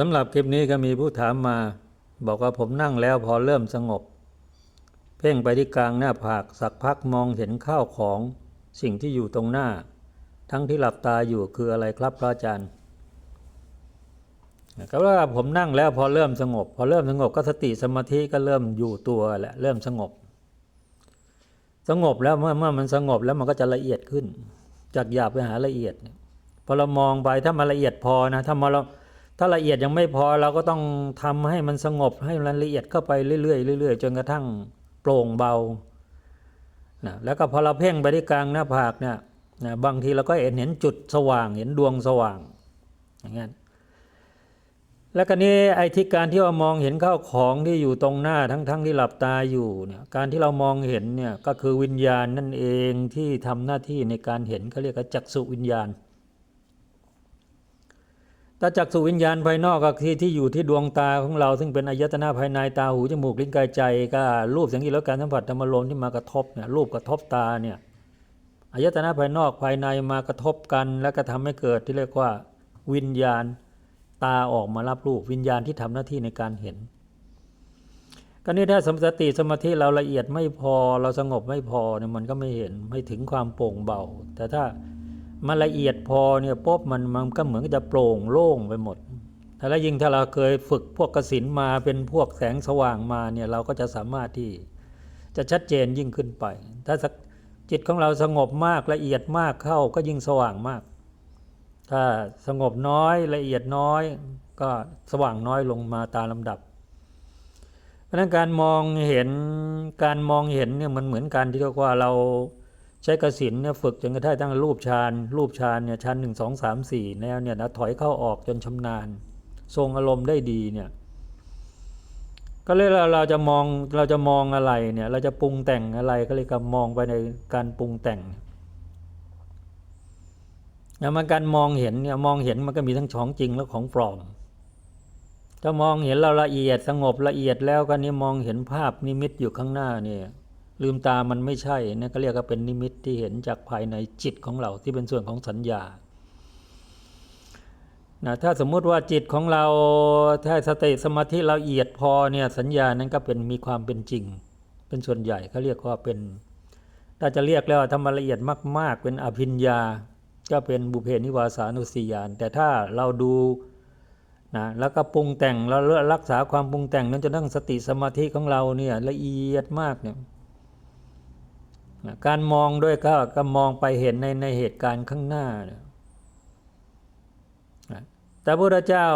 สำหรับคลิปนี้ก็มีผู้ถามมา บอกว่าผมนั่งแล้วพอเริ่มสงบ เพ่งไปที่กลางหน้าผากสักพักมองเห็นข้าวของสิ่งที่อยู่ตรงหน้า ทั้งที่หลับตาอยู่คืออะไรครับพระอาจารย์ก็ว่าผมนั่งแล้วพอเริ่มสงบ พอเริ่มสงบก็สติสมาธิก็เริ่มอยู่ตัวแหละเริ่มสงบ สงบแล้วเมื่อเมื่อมันสงบแล้วมันก็จะละเอียดขึ้น จากหยาบไปหาละเอียดพอเรามองไปถ้ามันละเอียดพอนะถ้ามาเรา ถ้าละเอียดยังไม่พอเราก็ต้องทำให้มันสงบให้มันละเอียดเข้าไปเรื่อยๆเรื่อยๆจนกระทั่งโปร่งเบานะแล้วก็พอเราเพ่งไปที่กลางหน้าผากเนี่ยนะบางทีเราก็เห็นเห็นจุดสว่างเห็นดวงสว่างอย่างเงี้ยแล้วก็นี้ไอ้ที่การที่ว่ามองเห็นข้าวของที่อยู่ตรงหน้าทั้งๆทที่หลับตาอยู่เนี่ยการที่เรามองเห็นเนี่ยก็คือวิญญาณนั่นเองที่ทำหน้าที่ในการเห็นเขาเรียกว่าจักษุวิญญาณ ต่จักษุวิญญาณภายนอกก็คือที่อยู่ที่ดวงตาของเรา ซึ่งเป็นอายตนะภายในตาหูจมูกลิ้นกายใจก็รูปเสียงกลิ่นรสการสัมผัสธรรมารมที่มากระทบเนี่ยรูปกระทบตาเนี่ยอายตนะภายนอกภายในมากระทบกัน แล้วก็ทำให้เกิดที่เรียกว่าวิญญาณตาออกมารับรูปวิญญาณที่ทำหน้าที่ในการเห็นก็นี่ถ้าสติสมาธิเราละเอียดไม่พอเราสงบไม่พอเนี่ยมันก็ไม่เห็นไม่ถึงความโปร่งเบา แต่ถ้า มันละเอียดพอเนี่ยปุ๊บมันมันก็เหมือนจะโปร่งโล่งไปหมดแต่แล้วยิ่งถ้าเราเคยฝึกพวกกสินมาเป็นพวกแสงสว่างมาเนี่ยเราก็จะสามารถที่จะชัดเจนยิ่งขึ้นไป ถ้าจิตของเราสงบมากละเอียดมากเข้าก็ยิ่งสว่างมาก ถ้าสงบน้อยละเอียดน้อย ก็สว่างน้อยลงมาตามลำดับ เพราะนั้นการมองเห็นการมองเห็นเนี่ยมันเหมือนการที่เรียกว่าเรา ใช้กสินเนี่ยฝึกจนกระทั่งตั้งรูปฌานรูปฌานเนี่ยชั้นหนึ่งสองสามสี่แนวเนี่ยนะถอยเข้าออกจนชำนาญ ทรงอารมณ์ได้ดีเนี่ยก็เลยเราเราจะมองเราจะมองอะไรเนี่ยเราจะปรุงแต่งอะไรก็เลยก็มองไปในการปรุงแต่งนะมันการมองเห็นเนี่ยมองเห็นมันก็มีทั้งของจริงและของปลอมถ้ามองเห็นเราละเอียดสงบละเอียดแล้วก็นี่มองเห็นภาพนิมิตอยู่ข้างหน้าเนี่ย ลืมตามันไม่ใช่นะก็เรียกว่าเป็นนิมิตที่เห็นจากภายในจิตของเราที่เป็นส่วนของสัญญานะถ้าสมมุติว่าจิตของเราถ้าสติสมาธิเราละเอียดพอเนี่ยสัญญานั้นก็เป็นมีความเป็นจริง เป็นส่วนใหญ่เขาเรียกว่าเป็นถ้าจะเรียกแล้วทำมาละเอียดมาก ๆ เป็นอภิญญา ก็เป็นบุเพนิวาสานุสียาน แต่ถ้าเราดูนะแล้วก็ปรุงแต่งเรารักษาความปรุงแต่งนั้นจนทั้งสติสมาธิของเราเนี่ยละเอียดมากเนี่ย การมองด้วยก็ก็มองไปเห็นในในเหตุการณ์ข้างหน้าแต่พระพุทธเจ้า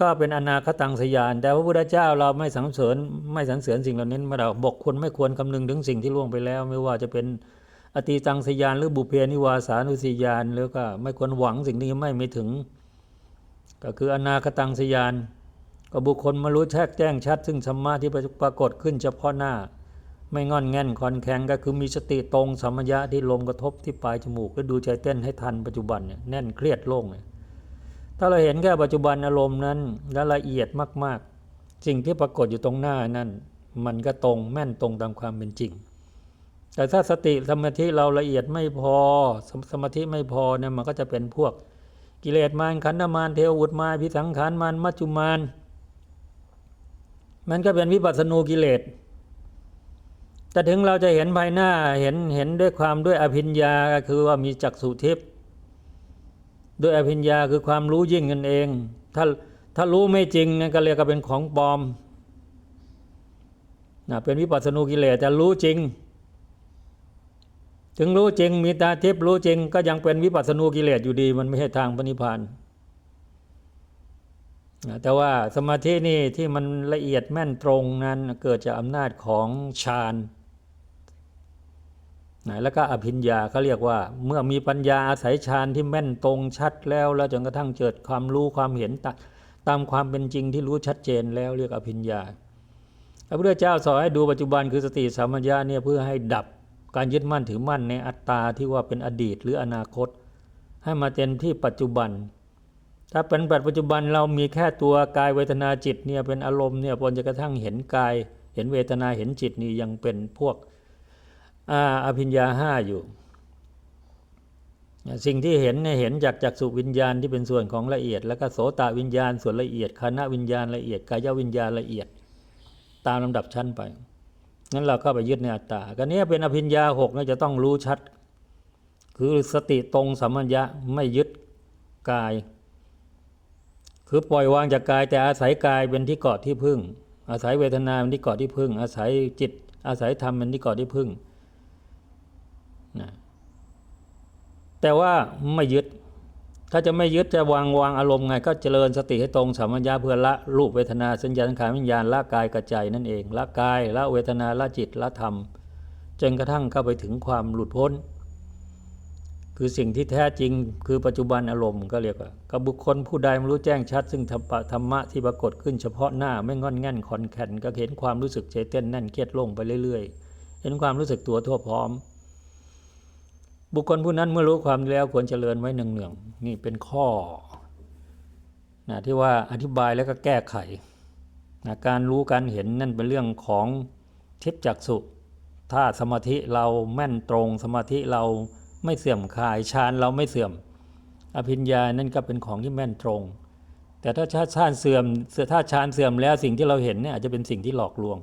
ก็เป็นอนาคตังสยาน แต่พระพุทธเจ้าเราไม่สังเสริญไม่สังเสริญสิ่งเหล่านี้มาเราบอกควรไม่ควรคำนึงถึงสิ่งที่ล่วงไปแล้ว ไม่ว่าจะเป็นอติตังสยาน หรือบุเพนิวาสานุสยานหรือก็ไม่ควรหวังสิ่งที่ไม่ไม่ถึง ก็คืออนาคตังสยาน ก็บุคคลมารู้แจ้แจ้งชัด ซึ่งธรรมะที่ปรากฏขึ้นเฉพาะหน้า ไม่งอนแง่นคอนแข็งก็คือมีสติตรงสัมยะที่ลมกระทบที่ปลายจมูก แล้วดูใจเต้นให้ทันปัจจุบันเนี่ยแน่นเครียดโล่งเลยถ้าเราเห็นแค่ปัจจุบันอารมณ์นั้นและละเอียดมากๆ สิ่งที่ปรากฏอยู่ตรงหน้านั้น มันก็ตรงแม่นตรงตามความเป็นจริง แต่ถ้าสติสมาธิเราละเอียดไม่พอสสมาธิไม่พอเนี่ยมันก็จะเป็นพวก กิเลสมารขันธมารเทวอุดมารพิสังขารมารมัจจุมารมันก็เป็นวิปัสสนูกิเลส แต่ถึงเราจะเห็นภายหน้าเห็นเห็นด้วยความด้วยอภิญญาคือว่ามีจักษุทิพย์ด้วยอภิญญาคือความรู้ยิ่งกันเอง ถ้าถ้ารู้ไม่จริงนั่นก็เรียกว่าเป็นของปลอมนะเป็นวิปัสสนูกิเลสแต่รู้จริง ถึงรู้จริงมีตาทิพย์รู้จริง ก็ยังเป็นวิปัสสนูกิเลสอยู่ดี มันไม่ใช่ทางปณิพานแต่ว่าสมาธินี่ที่มันละเอียดแม่นตรงนั้นเกิดจากอำนาจของฌาน นะแล้วก็อภิญญาเขาเรียกว่า เมื่อมีปัญญาอาศัยฌานที่แม่นตรงชัดแล้วแล้วจนกระทั่งเกิดความรู้ความเห็นตามความเป็นจริงที่รู้ชัดเจนแล้วเรียกอภิญญาพระพุทธเจ้าสอนให้ดูปัจจุบันคือสติสัมปชัญญะเนี่ยเพื่อให้ดับการยึดมั่นถือมั่นในอัตตาที่ว่าเป็นอดีตหรืออนาคต ให้มาเต็นที่ปัจจุบัน ถ้าเป็นปัจจุบันเรามีแค่ตัวกายเวทนาจิตเนี่ยเป็นอารมณ์เนี่ยจนกระทั่งเห็นกาย เห็นเวทนาเห็นจิตนี่ยังเป็นพวก ออภิญญาห้าอยู่ สิ่งที่เห็นเนี่ยเห็นจากจักษุวิญญาณที่เป็นส่วนของละเอียด แล้วก็โสตวิญญาณส่วนละเอียดคณะวิญญาณละเอียดกายวิญญาณละเอียด ตามลำดับชั้นไปนั้นเราก็ไปยึดในอัตตาก็เนี้ยเป็นอภิญญาหกเนี่ยจะต้องรู้ชัด คือสติตรงสัมมัญญะไม่ยึดกาย คือปล่อยวางจากกายแต่อาศัยกายเป็นที่เกาะที่พึ่ง อาศัยเวทนาเป็นที่เกาะที่พึ่ง อาศัยจิต อาศัยธรรมเป็นที่เกาะที่พึ่ง นะแต่ว่าไม่ยึด ถ้าจะไม่ยึดจะวางวางอารมณ์ไง ก็เจริญสติให้ตรงสัมมัญญาเพื่อละรูปเวทนาสัญญาสังขารวิญญาณละกายกับใจนั่นเองละกายละเวทนาละจิตละธรรม จนกระทั่งเข้าไปถึงความหลุดพ้น คือสิ่งที่แท้จริงคือปัจจุบันอารมณ์ก็เรียกว่ากับบุคคลผู้ใดไม่รู้แจ้งชัด ซึ่งธรรมะธรรมะที่ปรากฏขึ้นเฉพาะหน้าไม่งอนแง่นคอนแข็นก็เห็นความรู้สึกใจเต้นแน่นเครียดลงไปเรื่อย ๆ เห็นความรู้สึกตัวทั่วพร้อม บุคคลผู้นั้นเมื่อรู้ความแล้วควรเจริญไว้เนืองๆนี่เป็นข้อนะที่ว่าอธิบายแล้วก็แก้ไขนะการรู้การเห็นนั่นเป็นเรื่องของทิพจักสุถ้าสมาธิเราแม่นตรงสมาธิเราไม่เสื่อมคลายฌานเราไม่เสื่อม อภิญญานั่นก็เป็นของที่แม่นตรง แต่ถ้าชาฌานเสื่อมถ้าฌานเสื่อมแล้วสิ่งที่เราเห็นเนี่ยอาจจะเป็นสิ่งที่หลอกลวง